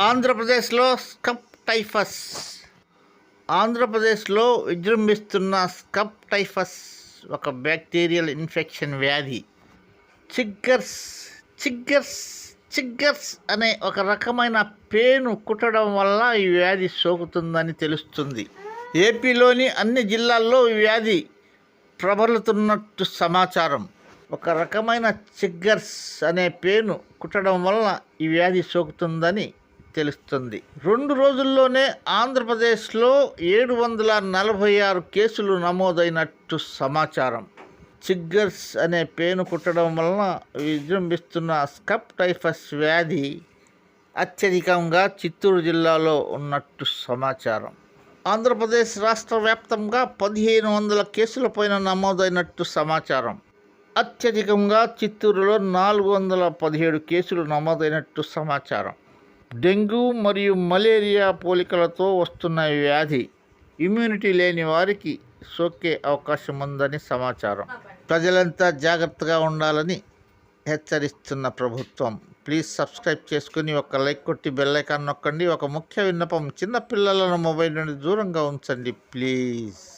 ఆంధ్రప్రదేశ్లో స్కప్ టైఫస్. ఆంధ్రప్రదేశ్లో విజృంభిస్తున్న స్కప్ టైఫస్ ఒక బ్యాక్టీరియల్ ఇన్ఫెక్షన్ వ్యాధి. చిగ్గర్స్ చిగ్గర్స్ చిగ్గర్స్ అనే ఒక రకమైన పేను కుట్టడం వల్ల ఈ వ్యాధి సోకుతుందని తెలుస్తుంది. ఏపీలోని అన్ని జిల్లాల్లో ఈ వ్యాధి ప్రబలుతున్నట్టు సమాచారం. ఒక రకమైన చిగ్గర్స్ అనే పేను కుట్టడం వల్ల ఈ వ్యాధి సోకుతుందని తెలుస్తుంది. రెండు రోజుల్లోనే ఆంధ్రప్రదేశ్లో ఏడు వందల నలభై ఆరు కేసులు నమోదైనట్టు సమాచారం. చిగ్గర్స్ అనే పేను కుట్టడం వలన విజృంభిస్తున్న స్కప్ టైఫస్ వ్యాధి అత్యధికంగా చిత్తూరు జిల్లాలో ఉన్నట్టు సమాచారం. ఆంధ్రప్రదేశ్ రాష్ట్ర వ్యాప్తంగా పదిహేను వందల కేసుల పైన నమోదైనట్టు సమాచారం. అత్యధికంగా చిత్తూరులో నాలుగు వందల పదిహేడు కేసులు నమోదైనట్టు సమాచారం. డెంగ్యూ మరియు మలేరియా పోలికలతో వస్తున్న వ్యాధి ఇమ్యూనిటీ లేని వారికి సోకే అవకాశం ఉందని సమాచారం. ప్రజలంతా జాగ్రత్తగా ఉండాలని హెచ్చరిస్తున్న ప్రభుత్వం. ప్లీజ్ సబ్స్క్రైబ్ చేసుకుని ఒక లైక్ కొట్టి బెల్లైకాన్ నొక్కండి. ఒక ముఖ్య విన్నపం చిన్న పిల్లలను మొబైల్ నుండి దూరంగా ఉంచండి. ప్లీజ్.